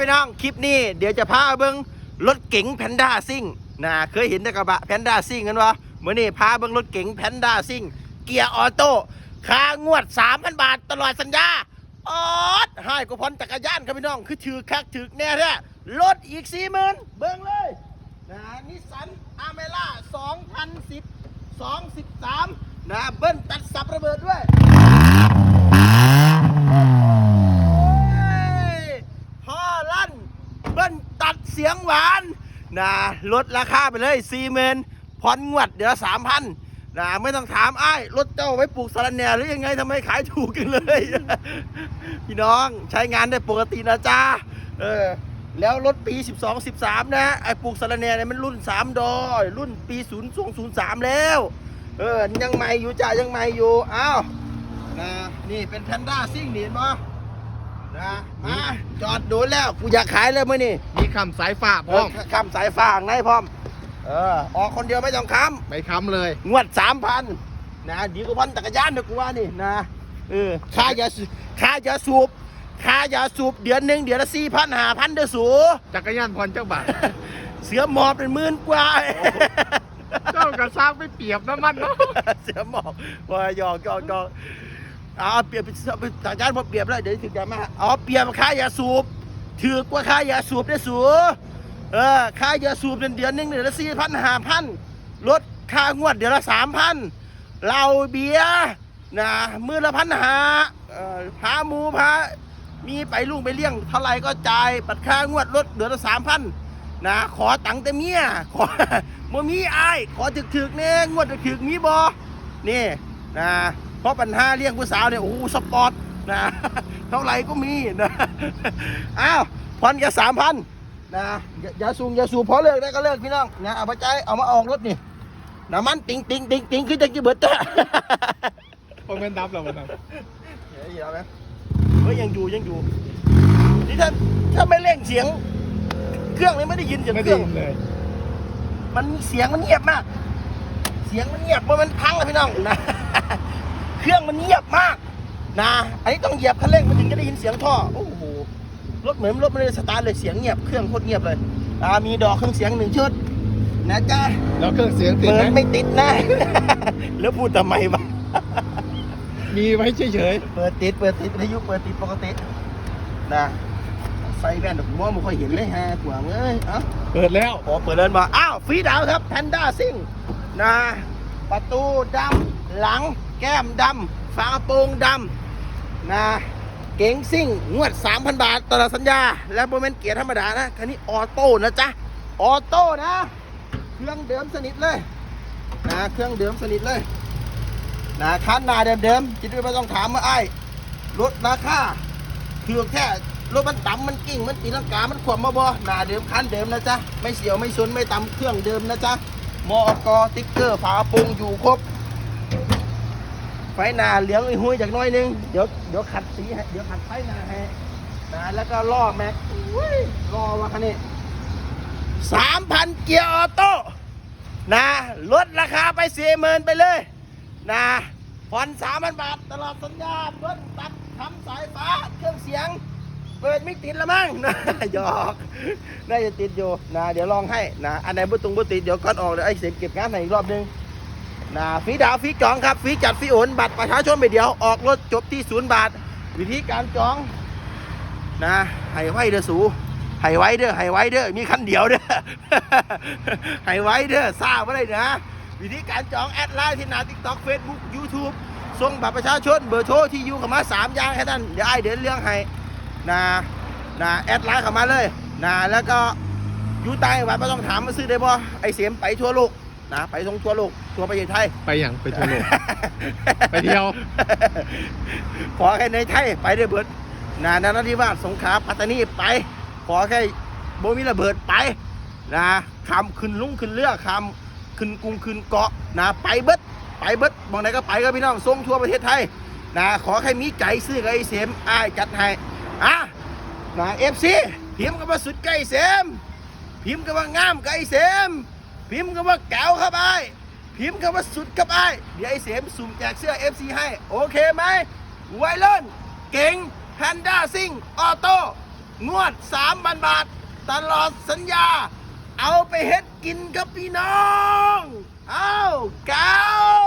พี่น้องคลิปนี้เดี๋ยวจะพาเบิ้งรถเก๋งแพนด้าซิ่งนะเคยเห็นแต่กระบะแพนด้าซิ่งกันวะเมื่อนี้พาเบิ้งรถเก๋งแพนด้าซิ่งเกียร์ออโต้ค่างวด 3,000 บาทตลอดสัญญาออดให้กูพ้นจักรยานครับพี่น้อง คือถือคักถือแน่แท้รถอีก40,000เบิ้งเลยนะนิสสันอาเมล่า2010 213นะเบิ้ลตัดสับระเบิดด้วย พ่อลั่นเบิ้ลตัด เสียงหวานนะลดราคาไปเลยสี่หมื่นผ่อนงวดเดี๋ยวสามพันนะไม่ต้องถามไอ้รถเจ้าไว้ปลูกสารแหน่หรือยังไงทำไมขายถูกกันเลย พี่น้องใช้งานได้ปกตินะจ้าเออแล้วรถปี 12 13 นะไอ้ปลูกสารแหน่เนี่ยมันรุ่น 3 ดอย รุ่นปี0 2 0 3 แล้ว เออยังใหม่อยู่จ้ายังใหม่อยู่อ้าวนะนี่เป็นแพนด้าซิ่งหนี่เห็นปะนะมาจอดดูแล้วกูอยากขายเลยมื่อนี่มี คำสายฝ่าพร้อมคำสายฟ้าข้างในพร้อม เออ ออกคนเดียวไม่ต้องค้ไปค้ำเลยำงวดสามพันนะดีกว่าพันจักรยานเดี๋ยวกูว่านี่นะ เออ ค่ายาสูค่ายาสูบค่ายาสูบเดือนหนึ่งเดือนละสี่พันห้าพันเดือสูจักรยานพรเจ้าบาท เสือหมอบเป็นหมื่นกว่าเจ้ากระซ้างไม่เปรียบน้ำมันเนาะ เสือหมอบว่าหยอกหยอกหยอกเอาเปรียบเป็นต่างชาติพอเปรียบแล้วเดี๋ยวถึงจะมาเอาเปรียบค่ายาสูบ ถือกว่าค่ายาสูบได้สูเออค่ายาสูบเดือนเดือนหนึ่งเดือนละสี่พันห้าพันลดค่างวดเดือนละสามพันเหล้าเบียร์นะมือละพันหาเออพาหมูพามีไปลุงไปเลี้ยงเท่าไรก็จ่ายปัดค่างวดลดเดือนละสามพันนะขอตังค์แต่เมียขอบ่มีอายขอถึกถึกๆเนี่ยงวดถึกๆมีบ่นี่นะเพราะปัญหาเลี้ยงผู้สาวเนี่ยโอ้โหสปอร์ต นะเท่าไหร่ก็มีนะอ้าวผ่อนแค่สามพันนะอย่าอย่าสูงอย่าสูบพอเลิกได้ก็เลิกพี่น้องนะเอาไปใจายเอามาออกรถนี่น้ำมันติงติงติงติงคือจะกี่เบิดจ้ะพอเป็นดับแล้วมันเฮ้ยเอาไหมเฮ้ยยังอยู่ยังอยู่นี่ถ้าถ้าไม่เร่งเสียง เครื่องนี้ไม่ได้ยินเสียงไม่เคดีรื่องเลยมันเสียงมันเงียบมาก เสียงมันเงียบเพราะมันพังเลยพี่น้องนะ เครื่องมันเงียบมาก นะอันนี้ต้องเหยียบคันเร่งมันถึงจะได้ยินเสียงท่อโอ้โหรถเหมือนรถไม่ได้สตาร์ทเลยเสียงเงียบเครื่องโคตรเงียบเลยอ่ามีดอกเครื่องเสียงหนึ่งชุดนะจ๊ะแล้วเครื่องเสียงติดเปิไหมดไม่ติดนะ แล้วพูดทำไมวะมีไว้เฉยเปิดติดเปิดติดวิทยุเปิดติดปกตินะใส่แว่นดอกมัวไม่ค่อยเห็นเลยฮะกวางเอ้ยเอ้า ๆ เปิดแล้ว พอเปิดเดินมา อ้าวฟรีดาวครับแพนด้าซิ่งนะประตูดำหลัง แก้มดำฝาโปรงดำ นะเก๋งซิ่งงวด 3,000 บาทตลอดสัญญา และโมเมนต์เกียร์ธรรมดานะคันนี้ออโต้นะจ๊ะ ออโต้นะ เครื่องเดิมสนิทเลยนะเครื่องเดิมสนิทเลยนะคันหน้าเดิมๆคิดว่าไม่ต้องถามว่าไอ้ายลดราคาเถือกแค่รถมันต่ำมันกิ่งมันตีลังกา มันขวบมาบ่หน้าเดิมคันเดิมนะจ๊ะ ไม่เสียวไม่ซนไม่ต่ำเครื่องเดิมนะจ๊ะมอกติ๊กเกอร์ฝาโปรงอยู่ครบ ไฟหน้าเหลืองไอ้ห้ยจากน้อยนึง เดี๋ยวเดี๋ยวขัดสีให้เดี๋ยวขัดไฟหน้าให้นะแล้วก็ล่อแม็กอุ้ยล่อวะคันนี้สามพันเกียร์ออโต้นะลดราคาไปสี่หมื่นไปเลยนะผ่อนสามพันบาทตลอดสัญญาเบิ้ลตัดทำสายฟ้าเครื่องเสียง เปิดไม่ติดละมั้งนะหยอกน่าจะติดอยู่นะเดี๋ยวลองให้นะอันไหนบุตุงบุติดเดี๋ยวก่อนออกเดี๋ยวไอ้เสร็จเก็บงานให้อีกรอบนึง นะฟรีดาวฟรีจองครับฟรีจัดฟรีโอนบัตรประชาชนไปเดียวออกรถจบที่ศูนย์บาท วิธีการจองนะให้ไว้เด้อสูให้ไว้เด้อให้ไว้เด้อมีคันเดียวเด้อให้ไว้เด้อทราบไว้เลยนะวิธีการจองแอดไลน์ที่หน้าทิกตอกเฟซบุ๊กยูทูบส่งบัตรประชาชนเบอร์โทรที่อยู่เข้ามาสามอย่างแค่นั้นเดี๋ยวไอเดินเรื่องให้นะนะแอดไลน์เข้ามาเลยนะแล้วก็อยู่ใต้วัดไม่ต้องถามมาซื้อได้บ่ไอเสียมไปทั่วโลก นะไปท่องทั่วโลกทั่วประเทศไทย ไปอย่างไปทั่วโลก ไปเที่ยว ขอแค่ในไทยไปได้เบิดนานานาธิวาสสงขลาปัตตานีไป ขอแค่โบมีระเบิดไปนะคำขึ้นลุงขึ้นเรือคำขึ้นกรุงขึ้นเกาะนะไปเบิดไปเบิดบางไหนก็ไปก็พี่น้องส่งทั่วประเทศไทยนะขอแค่มีใจซื้อกับไอ้เสมอ้ายจัดให้อะนะเอฟซีพิมพ์กับว่าสุดใกล้เสมพิมพ์กับว่างามกับไอ้เสม พิมพ์คำว่าแก้วครับไอ้พิมพ์คำว่าสุดครับไอ้เดี๋ยวไอ้เสมสุ่มแจกเสื้อ FC ให้ โอเคไหมไวเลนเก่งฮันด้าซิงออโต้งวดสามพันบาท ตลอดสัญญา เอาไปเฮ็ดกินกับพี่น้อง เอาแก้ว